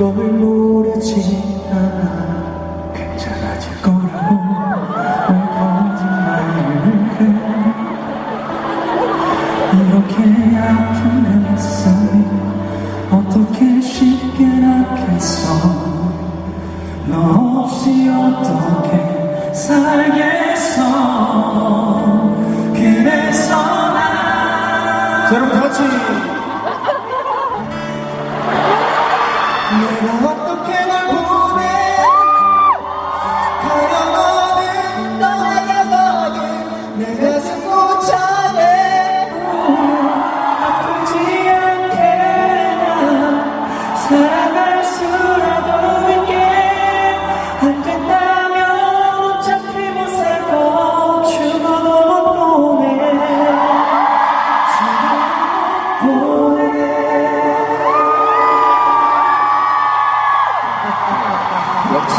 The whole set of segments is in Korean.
걸 모르지 않아. 괜찮아질 거라고 왜 거짓말을 해 이렇게 아픈 가슴이 어떻게 쉽게 낫겠어? 너 없이 어떻게 살겠어? 그래서 난 자, 여러분 다 같이 내가 어떻게 널 보내? 가려거든 떠나가거든 내 가슴 고차네. 아프지 않게 난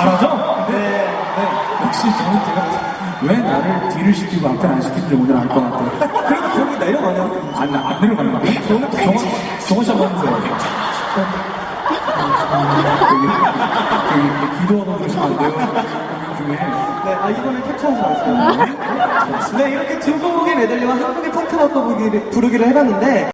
잘하죠? 네. 역시 저는 제가 왜 나를 뒤를 시키고 앞을 안 시키는지 오늘 알 것 같아요. 그래도 거기 내려가냐? 안, 안 내려가는데? 저는 정원, 정원 씨 한번 해보세요. 여기, 여기 기도하고 그러시면 안 돼요. 중에. 네, 아, 이번에 캡처하지 마세요. 네, 이렇게 두 곡의 메들리와 한 곡의 펑크 바꿔 부르기를 해봤는데,